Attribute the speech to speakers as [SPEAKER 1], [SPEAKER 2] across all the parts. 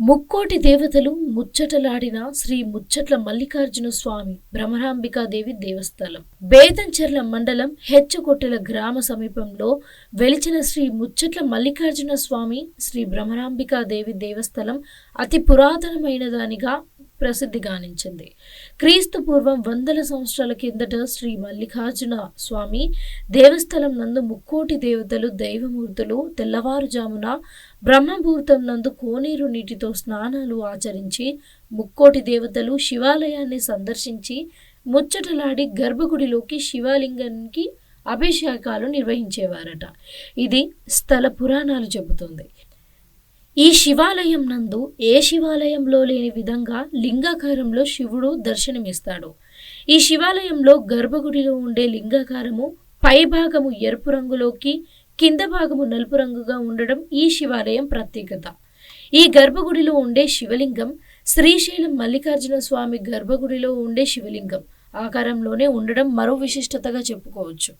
[SPEAKER 1] ముక్కోటి దేవతలు ముచ్చటలాడిన శ్రీ ముచ్చట్ల మల్లికార్జున స్వామి భ్రమరాంబికాదేవి దేవస్థలం. బేతంచెర్ల మండలం హెచ్చకొట్టెల గ్రామ సమీపంలో వెలిచిన శ్రీ ముచ్చట్ల మల్లికార్జున స్వామి శ్రీ భ్రమరాంబికాదేవి దేవస్థలం అతి పురాతనమైన దానిగా ప్రసిద్ధిగానించింది. క్రీస్తు పూర్వం వందల సంవత్సరాల కిందట శ్రీ మల్లికార్జున స్వామి దేవస్థలం నందు ముక్కోటి దేవతలు దైవమూర్తులు తెల్లవారుజామున బ్రహ్మభూర్తం నందు కోనేరు నీటితో స్నానాలు ఆచరించి ముక్కోటి దేవతలు శివాలయాన్ని సందర్శించి ముచ్చటలాడి గర్భగుడిలోకి శివలింగానికి అభిషేకాలు నిర్వహించేవారట. ఇది స్థల పురాణాలు చెబుతుంది. ఈ శివాలయం నందు ఏ శివాలయంలో లేని విధంగా లింగాకారంలో శివుడు దర్శనమిస్తాడు. ఈ శివాలయంలో గర్భగుడిలో ఉండే లింగాకారము పై భాగము ఎరుపు రంగులోకి కింద భాగము నలుపు రంగుగా ఉండడం ఈ శివాలయం ప్రత్యేకత. ఈ గర్భగుడిలో ఉండే శివలింగం శ్రీశైలం మల్లికార్జున స్వామి గర్భగుడిలో ఉండే శివలింగం ఆకారంలోనే ఉండడం మరో విశిష్టతగా చెప్పుకోవచ్చు.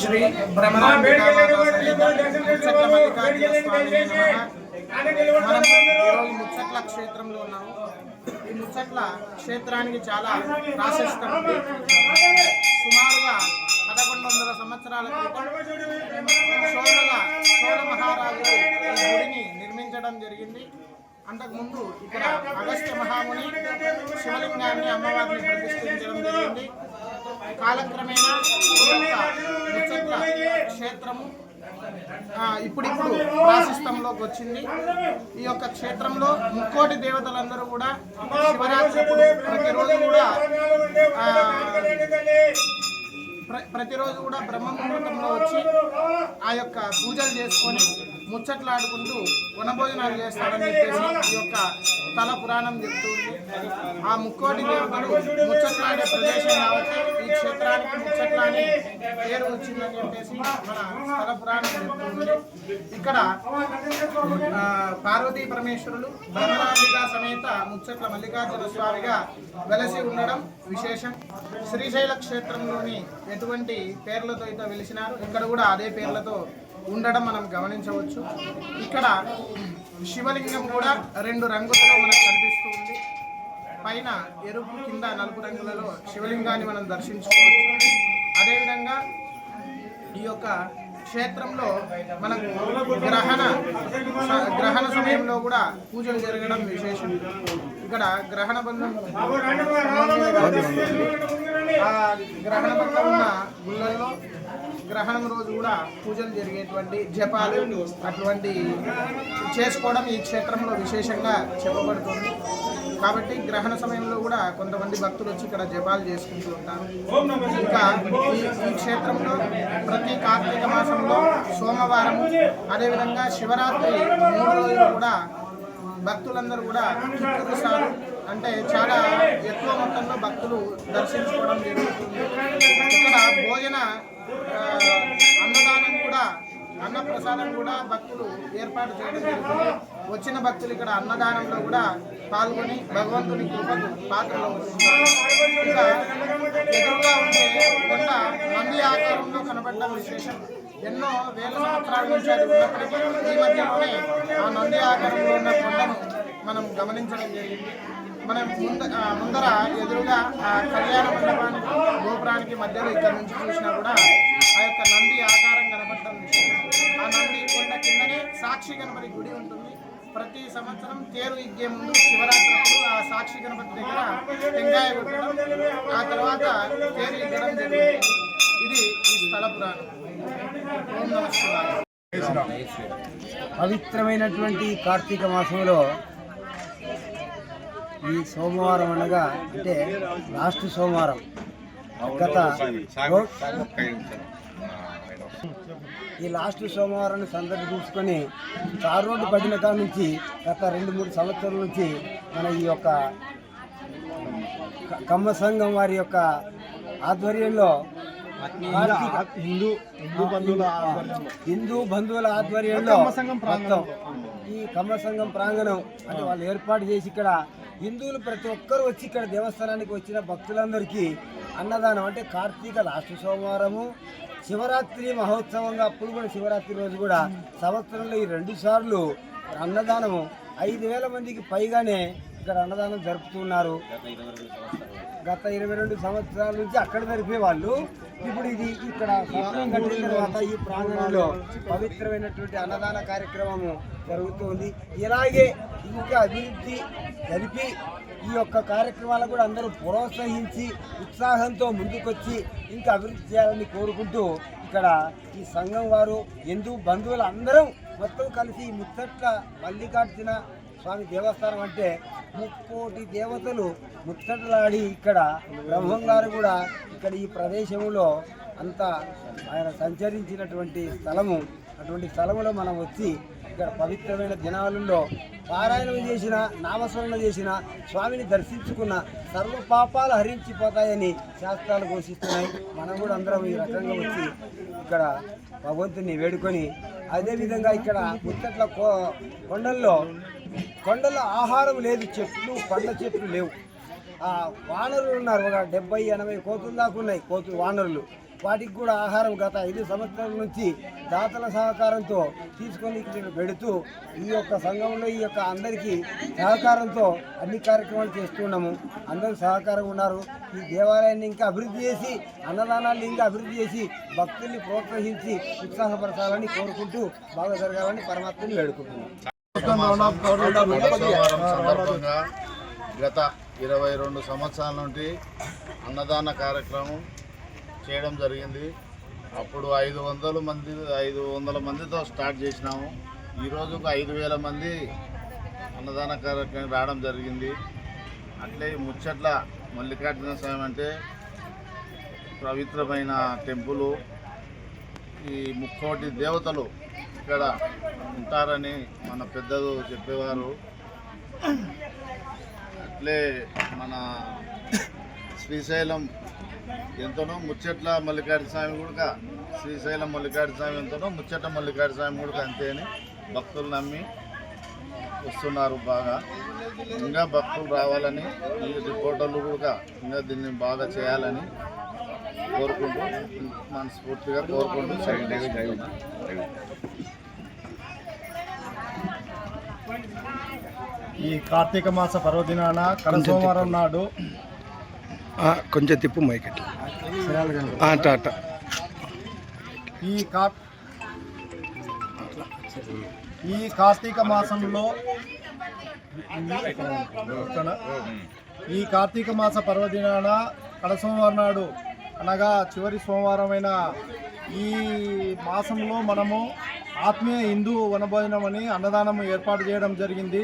[SPEAKER 2] శ్రీ ముచ్చట్ల క్షేత్రంలో ఉన్నాము. ఈ ముచ్చట్ల క్షేత్రానికి చాలా ప్రాశస్తం. సుమారుగా పదకొండు వందల సంవత్సరాల క్రితం చోళల చోళ మహారాజు ఈ గుడిని నిర్మించడం జరిగింది. అంతకుముందు ఇక్కడ అగస్త్య మహాముని శివలింగాన్ని అమ్మవారిని ప్రతిష్ఠించడం జరిగింది. కాలక్రమేణా క్షేత్రము ఇప్పుడు ఇప్పుడిప్పుడు ప్రాశస్తంలోకి వచ్చింది. ఈ యొక్క క్షేత్రంలో ముక్కోటి దేవతలందరూ కూడా శివరాత్రి ప్రతిరోజు కూడా ప్ర- ప్రతిరోజు కూడా బ్రహ్మ ముహూర్తంలో వచ్చి ఆ యొక్క పూజలు చేసుకొని ముచ్చట్లాడుకుంటూ వనభోజనాలు చేస్తారని చెప్పేసి ఈ యొక్క స్థల పురాణం చెప్తుంది ఆ ముక్కోటి దేవతలు ముచ్చట్లాడే ప్రదేశం కాబట్టి ఈ క్షేత్రానికి ముచ్చట్ల అని పేరు వచ్చిందని చెప్పేసి మన స్థల పురాణం చెప్తుంది ఇక్కడ పార్వతీ పరమేశ్వరులు బ్రహ్మరాంబిక సమేత ముచ్చట్ల మల్లికార్జున స్వామిగా వెలసి ఉండడం విశేషం. శ్రీశైల క్షేత్రంలోని ఎటువంటి పేర్లతో అయితే వెలిసినారు ఇక్కడ కూడా అదే పేర్లతో ఉండడం మనం గమనించవచ్చు. ఇక్కడ శివలింగం కూడా రెండు రంగులలో మనకు కనిపిస్తూ ఉంది. పైన ఎరుపు కింద నలుపు రంగులలో శివలింగాన్ని మనం దర్శించుకోవచ్చు. అదేవిధంగా ఈ యొక్క క్షేత్రంలో మనకు గ్రహణ గ్రహణ సమయంలో కూడా పూజలు జరగడం విశేషం. ఇక్కడ గ్రహణ బంధం ఆ గ్రహణ బంధం ఉన్న గుళ్ళల్లో గ్రహణం రోజు కూడా పూజలు జరిగేటువంటి జపాలు అటువంటి చేసుకోవడం ఈ క్షేత్రంలో విశేషంగా చెప్పబడుతుంది. కాబట్టి గ్రహణ సమయంలో కూడా కొంతమంది భక్తులు వచ్చి ఇక్కడ జపాలు చేసుకుంటూ ఉంటారు. ఇంకా ఈ క్షేత్రంలో ప్రతి కార్తీక మాసంలో సోమవారం అదేవిధంగా శివరాత్రి మూడు రోజులు కూడా భక్తులందరూ కూడా కిక్కురు సారు అంటే చాలా ఎక్కువ మొత్తంలో భక్తులు దర్శించుకోవడం జరుగుతుంది. ఇక్కడ భోజన అన్నదానం కూడా అన్న ప్రసాదం కూడా భక్తులు ఏర్పాటు చేయడం జరుగుతుంది. వచ్చిన భక్తులు ఇక్కడ అన్నదానంలో కూడా పాల్గొని భగవంతుని కృపకు పాత్రలో ఉంటున్నారు ఇంకా ఎదురుగా ఉండే కొండ నంది ఆకారంలో కనబడడం విశేషం ఎన్నో వేల సంవత్సరాల నుంచి అది ఉన్నప్పటికీ ఈ మధ్యలోనే ఆ నంది ఆకారంలో ఉన్న కొండను మనం గమనించడం జరిగింది. మనం ముంద ముందర ఎదురుగా ఆ కళ్యాణ మండపానికి గోపురానికి మధ్యలో ఇక్కడ నుంచి చూసినా కూడా ఆ యొక్క నంది ఆకారం కనబడటం ఆ నంది కొండ కిందనే సాక్షి గణపతి గుడి ఉంటుంది. ప్రతి సంవత్సరం తేరు ఇగ్గే ముందు శివరాత్రి అప్పుడు ఆ సాక్షి గణపతి దగ్గర టెంకాయ కొట్టడం ఆ తర్వాత తేరు ఇగ్గడం జరుగుతుంది. ఇది ఈ స్థల పురాణం. ఓం
[SPEAKER 3] పవిత్రమైనటువంటి కార్తీక మాసంలో ఈ సోమవారం అనగా అంటే లాస్ట్ సోమవారం గత ఈ లాస్ట్ సోమవారాన్ని సందర్భించుకొని తార్ రోడ్డు భజన కాడ నుంచి గత రెండు మూడు సంవత్సరాల నుంచి మన ఈ యొక్క కమ్మ సంఘం వారి యొక్క ఆధ్వర్యంలో
[SPEAKER 4] హిందూ హిందూ బంధువుల ఆధ్వర్యంలో.
[SPEAKER 3] హిందూ బంధువుల ఆధ్వర్యంలో ఈ కమ్మ సంఘం ప్రాంగణం అంటే వాళ్ళు ఏర్పాటు చేసి ఇక్కడ హిందువులు ప్రతి ఒక్కరు వచ్చి ఇక్కడ దేవస్థానానికి వచ్చిన భక్తులందరికీ అన్నదానం అంటే కార్తీక లాస్ట్ సోమవారము శివరాత్రి మహోత్సవంగా అప్పుడు కూడా శివరాత్రి రోజు కూడా సంవత్సరంలో ఈ రెండు సార్లు అన్నదానము. ఐదు వేల మందికి పైగానే ఇక్కడ అన్నదానం జరుపుతున్నారు. గత ఇరవై రెండు సంవత్సరాల నుంచి అక్కడ జరిపే వాళ్ళు. ఇప్పుడు ఇది ఇక్కడ కట్టిన తర్వాత ఈ ప్రాంగణంలో పవిత్రమైనటువంటి అన్నదాన కార్యక్రమము జరుగుతుంది. ఇలాగే ఇంకా అభివృద్ధి జరిపి ఈ యొక్క కార్యక్రమాలు కూడా అందరూ ప్రోత్సహించి ఉత్సాహంతో ముందుకొచ్చి ఇంకా అభివృద్ధి చేయాలని కోరుకుంటూ ఇక్కడ ఈ సంఘం వారు హిందూ బంధువులు అందరం మొత్తం కలిసి ముచ్చట్ల మల్లికార్జున స్వామి దేవస్థానం అంటే ముక్కోటి దేవతలు ముచ్చటలాడి ఇక్కడ బ్రహ్మం గారు కూడా ఇక్కడ ఈ ప్రదేశంలో అంత ఆయన సంచరించినటువంటి స్థలము. అటువంటి స్థలములో మనం వచ్చి ఇక్కడ పవిత్రమైన దినాలలో పారాయణం చేసిన నామస్మరణ చేసిన స్వామిని దర్శించుకున్న సర్వ పాపాలు హరించిపోతాయని శాస్త్రాలు ఘోషిస్తున్నాయి. మనం కూడా అందరం ఈ రకంగా వచ్చి ఇక్కడ భగవంతుని వేడుకొని అదేవిధంగా ఇక్కడ ముచ్చట్ల కొండల్లో కొండలో ఆహారం లేదు చెట్లు పండ్ల చెట్లు లేవు. ఆ వానరులు ఉన్నారు ఒక డెబ్బై ఎనభై కోతులు దాకా ఉన్నాయి కోతులు వానరులు. వాటికి కూడా ఆహారం గత ఐదు సంవత్సరాల నుంచి దాతల సహకారంతో తీసుకొని ఇక్కడ పెడుతూ ఈ యొక్క సంఘంలో ఈ యొక్క అందరికీ సహకారంతో అన్ని కార్యక్రమాలు చేస్తున్నాము అందరూ సహకారంగా ఉన్నారు. ఈ దేవాలయాన్ని ఇంకా అభివృద్ధి చేసి అన్నదానాన్ని ఇంకా అభివృద్ధి చేసి భక్తుల్ని ప్రోత్సహించి ఉత్సాహపరచాలని కోరుకుంటూ బాగా జరగాలని పరమాత్మని వేడుకుంటున్నాం.
[SPEAKER 4] సందర్భంగా గత ఇరవై రెండు సంవత్సరాల నుండి అన్నదాన కార్యక్రమం చేయడం జరిగింది. అప్పుడు ఐదు వందల మంది ఐదు వందల మందితో స్టార్ట్ చేసినాము. ఈరోజు ఐదు వేల మంది అన్నదాన కార్యక్రమం రావడం జరిగింది. అట్లే ముచ్చట్ల మల్లికార్జున స్వామి అంటే పవిత్రమైన టెంపుల్ ఈ ముక్కోటి దేవతలు ఇక్కడ ఉంటారని మన పెద్దలు చెప్పేవారు. అట్లే మన శ్రీశైలం ఎంతనో ముచ్చట్ల మల్లికార్జున స్వామి కూడా శ్రీశైలం మల్లికార్జున స్వామి ఎంతనో ముచ్చట్ల మల్లికార్జున స్వామి కూడా అంతే అని భక్తులు నమ్మి వస్తున్నారు బాగా. ఇంకా భక్తులు రావాలని ఈ రిపోర్టర్లు కూడా ఇంకా దీన్ని బాగా చేయాలని కోరుకుంటూ మనస్ఫూర్తిగా కోరుకుంటూ
[SPEAKER 5] ఈ కార్తీక మాస పర్వదినాన కడ సోమవారం నాడు
[SPEAKER 3] కొంచెం తిప్పు మైక్ అట్ట అట్ట
[SPEAKER 5] ఈ కా ఈ కార్తీక మాసంలో? ఈ కార్తీక మాస పర్వదినాన కడ సోమవారం నాడు అనగా చివరి సోమవారమైన ఈ మాసంలో మనము ఆత్మీయ హిందూ వనభోజనం అని అన్నదానం ఏర్పాటు చేయడం జరిగింది.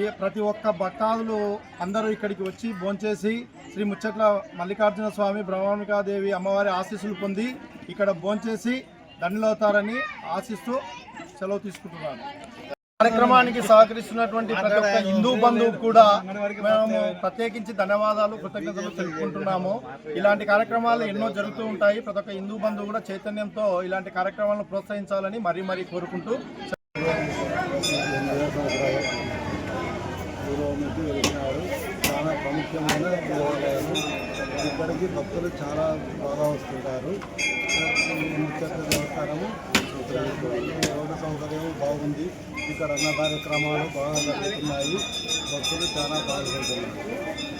[SPEAKER 5] ఈ ప్రతి ఒక్క భక్తాదులు అందరూ ఇక్కడికి వచ్చి భోంచేసి శ్రీ ముచ్చట్ల మల్లికార్జున స్వామి బ్రహ్మాంబికాదేవి అమ్మవారి ఆశీస్సులు పొంది ఇక్కడ భోంచేసి దండలవుతారని ఆశిస్తూ సెలవు తీసుకుంటున్నాను. కార్యక్రమానికి సహకరిస్తున్నటువంటి ప్రతి ఒక్క హిందూ బంధువు కూడా మేము ప్రత్యేకించి ధన్యవాదాలు కృతజ్ఞతలు తెలుపుకుంటున్నాము. ఇలాంటి కార్యక్రమాలు ఎన్నో జరుగుతూ ఉంటాయి. ప్రతి ఒక్క హిందూ బంధువు కూడా చైతన్యంతో ఇలాంటి కార్యక్రమాలను ప్రోత్సహించాలని మరీ మరీ కోరుకుంటూ
[SPEAKER 6] చాలా ప్రాముఖ్యమైన దేవాలయాలు ఇప్పటికీ భక్తులు చాలా బాగా వస్తుంటారు. నమస్కారము రోడ్డు సౌకర్యం బాగుంది. ఇక్కడ అన్న కార్యక్రమాలు బాగా జరుగుతున్నాయి. భక్తులు చాలా బాగుంటున్నారు